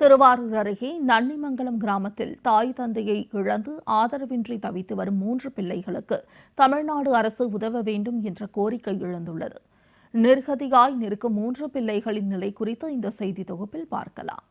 திருவாரூர் அருகே நன்னிமங்கலம் கிராமத்தில் தாய் தந்தையை இழந்து ஆதரவின்றி தவித்து வரும் மூன்று பிள்ளைகளுக்கு தமிழ்நாடு அரசு உதவ வேண்டும் என்ற கோரிக்கை எழுந்துள்ளது. நிர்கதியாய் நிற்கும் மூன்று பிள்ளைகளின் நிலை குறித்து இந்த செய்தி தொகுப்பில் பார்க்கலாம்.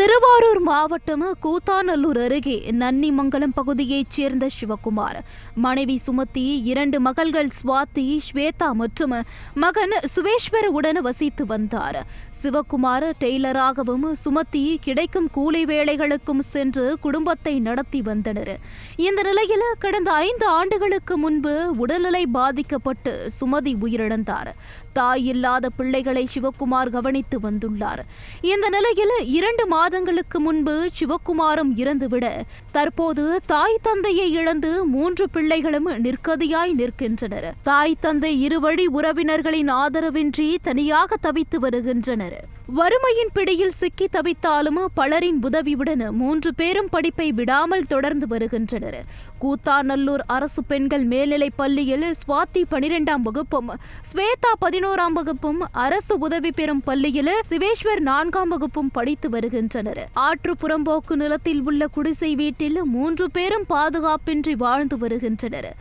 திருவாரூர் மாவட்டம் கூத்தாநல்லூர் அருகே நன்னிமங்கலம் பகுதியைச் சேர்ந்த சிவகுமார். மனைவி சுமத்தி இரண்டு மகள்கள் சுவாதி ஸ்வேதா மற்றும் மகன் சுவேஸ்வரவுடன் வசித்து வந்தார். சிவகுமார் டெய்லராகவும் சுமத்தி கிடைக்கும் கூலி வேலைகளுக்கும் சென்று குடும்பத்தை நடத்தி வந்தனர். இந்த நிலையில் கடந்த ஐந்து ஆண்டுகளுக்கு முன்பு உடல்நிலை பாதிக்கப்பட்டு சுமதி உயிரிழந்தார். தாய் இல்லாத பிள்ளைகளை சிவகுமார் கவனித்து வந்துள்ளார். இந்த நிலையில் இரண்டு மாதங்களுக்கு முன்பு சிவக்குமாரும் இறந்துவிட தற்போது தாய் தந்தையை இழந்து மூன்று பிள்ளைகளும் நிற்கதியாய் நிற்கின்றனர். தாய் தந்தை இருவழி உறவினர்களின் ஆதரவின்றி தனியாக தவித்து வருகின்றனர். வறுமையின் பிடியில் சிக்கி தவித்தாலும் பலரின் உதவியுடன் மூன்று பேரும் படிப்பை விடாமல் தொடர்ந்து வருகின்றனர். கூத்தாநல்லூர் அரசு பெண்கள் மேல்நிலைப் பள்ளியில் சுவாதி பனிரெண்டாம் வகுப்பும் ஸ்வேதா பதினோராம் வகுப்பும் அரசு உதவி பெறும் பள்ளியில் சிவேஸ்வர் நான்காம் வகுப்பும் படித்து வருகின்றனர். ஆற்று புறம்போக்கு நிலத்தில் உள்ள குடிசை வீட்டில் மூன்று பேரும் பாதுகாப்பின்றி வாழ்ந்து வருகின்றனர்.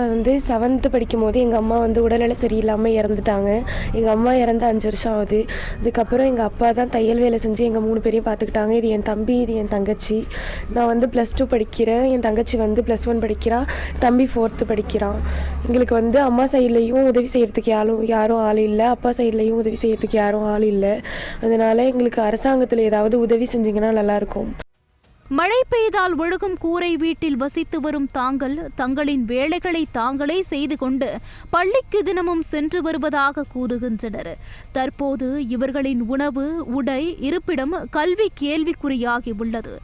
நான் வந்து செவன்த்து படிக்கும் போது எங்கள் அம்மா வந்து உடல்நிலை சரியில்லாமல் இறந்துட்டாங்க. எங்கள் அம்மா இறந்து அஞ்சு வருஷம் ஆகுது. அதுக்கப்புறம் எங்கள் அப்பா தான் தையல் வேலை செஞ்சு எங்கள் மூணு பேரையும் பார்த்துக்கிட்டாங்க இது என் தம்பி இது என் தங்கச்சி. நான் வந்து ப்ளஸ் டூ படிக்கிறேன். என் தங்கச்சி வந்து ப்ளஸ் ஒன் படிக்கிறா. தம்பி ஃபோர்த்து படிக்கிறான். எங்களுக்கு வந்து அம்மா சைட்லேயும் உதவி செய்கிறதுக்கு யாரும் யாரும் ஆள் இல்லை. அப்பா சைட்லேயும் உதவி செய்கிறதுக்கு யாரும் ஆள் இல்லை. அதனால் எங்களுக்கு அரசாங்கத்தில் ஏதாவது உதவி செஞ்சிங்கன்னா நல்லாயிருக்கும் மழை பெய்தால் ஒழுகும் கூரை வீட்டில் வசித்து வரும் தாங்கள் தங்களின் வேலைகளை தாங்களே செய்து கொண்டு பள்ளிக்கு தினமும் சென்று வருவதாக கூறுகின்றனர். தற்போது இவர்களின் உணவு உடை இருப்பிடம் கல்வி கேள்விக்குறியாகி உள்ளது.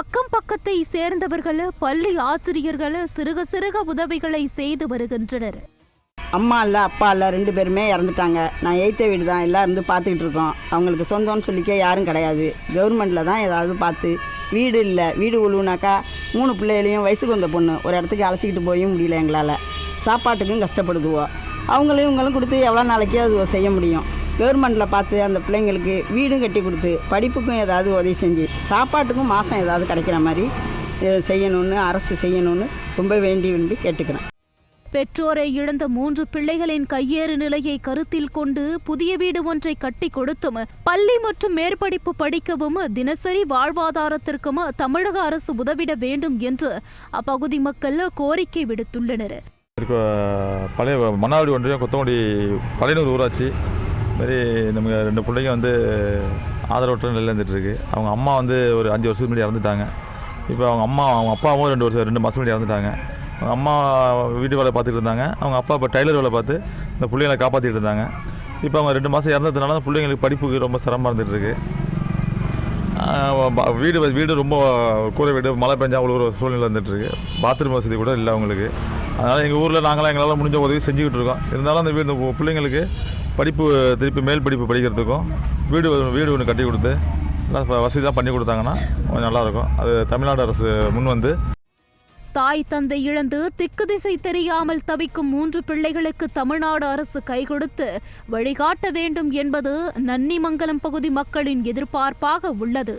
அக்கம் பக்கத்தை சேர்ந்தவர்கள் பள்ளி ஆசிரியர்கள் சிறுக சிறுக உதவிகளை செய்து வருகின்றனர். அம்மா இல்லை அப்பா இல்லை ரெண்டு பேருமே இறந்துட்டாங்க. நான் எய்த்த வீடு தான் எல்லாம் இருந்து பார்த்துக்கிட்டு இருக்கோம். அவங்களுக்கு சொந்தம்னு சொல்லிக்க யாரும் கிடையாது. கவர்மெண்ட்டில் தான் ஏதாவது பார்த்து வீடு இல்லை. வீடு உழுவுனாக்கா மூணு பிள்ளைகளையும் வயசுக்கு வந்த பொண்ணு. ஒரு இடத்துக்கு அழைச்சிக்கிட்டு போயும் முடியல எங்களால். சாப்பாட்டுக்கும் கஷ்டப்படுதுவோ. அவங்களையும் இவங்களும் கொடுத்து எவ்வளோ நாளைக்கு அது செய்ய முடியும்? கவர்மெண்ட்டில் பார்த்து அந்த பிள்ளைங்களுக்கு வீடும் கட்டி கொடுத்து படிப்புக்கும் ஏதாவது உதவி செஞ்சு சாப்பாட்டுக்கும் மாதம் ஏதாவது கிடைக்கிற மாதிரி செய்யணும்னு அரசு செய்யணும்னு ரொம்ப வேண்டி வேண்டி கேட்டுக்கிறேன். பெற்றோரை இழந்த மூன்று பிள்ளைகளின் கையேறு நிலையை கருத்தில் கொண்டு புதிய வீடு ஒன்றை கட்டி கொடுத்தும் பள்ளி மற்றும் மேற்படிப்பு படிக்கவும் தினசரி வாழ்வாதாரத்திற்கும் தமிழக அரசு உதவிட வேண்டும் என்று அப்பகுதி மக்கள் கோரிக்கை விடுத்துள்ளனர். பழைய மன்னாடி ஒன்றியம் கொத்தமடி பழையனூர் ஊராட்சி மாரி நமக்கு ரெண்டு பிள்ளைங்க வந்து ஆதரவற்ற நிலையில் இருக்கு அவங்க அம்மா வந்து ஒரு அஞ்சு வருஷத்துக்கு முன்னாடி இறந்துட்டாங்க. இப்போ அவங்க அம்மா அவங்க அப்பாவும் ரெண்டு வருஷம் ரெண்டு மாதம் முன்னாடி இறந்துட்டாங்க. அம்மா வீட்டு வேலை பார்த்துட்டு இருந்தாங்க. அவங்க அப்பா இப்போ டைலர் வேலை பார்த்து இந்த பிள்ளைங்களை காப்பாற்றிட்டு இருந்தாங்க. இப்போ அவங்க ரெண்டு மாதம் இறந்ததுனால அந்த பிள்ளைங்களுக்கு படிப்புக்கு ரொம்ப சிரமமாக இருந்துட்டு இருக்கு. வீடு வீடு ரொம்ப கூரை வீடு மழை பெஞ்சா அவ்வளோ ஒரு சூழ்நிலை வந்துட்டு பாத்ரூம் வசதி கூட இல்லை அவங்களுக்கு. அதனால் எங்கள் ஊரில் நாங்களாம் எங்களால் முடிஞ்ச உதவி செஞ்சுக்கிட்டு இருக்கோம். இருந்தாலும் அந்த வீடு பிள்ளைங்களுக்கு படிப்பு திருப்பி மேல் படிப்பு படிக்கிறதுக்கும் வீடு வீடு ஒன்று கட்டி கொடுத்து எல்லாம் வ- வசதிலாம் பண்ணி கொடுத்தாங்கன்னா கொஞ்சம் நல்லாயிருக்கும் அது தமிழ்நாடு அரசு முன் வந்து தாய் தந்தை இழந்து திக்கு திசை தெரியாமல் தவிக்கும் மூன்று பிள்ளைகளுக்கு தமிழ்நாடு அரசு கை கொடுத்து வழிகாட்ட வேண்டும் என்பது நன்னிமங்கலம் பகுதி மக்களின் எதிர்பார்ப்பாக உள்ளது.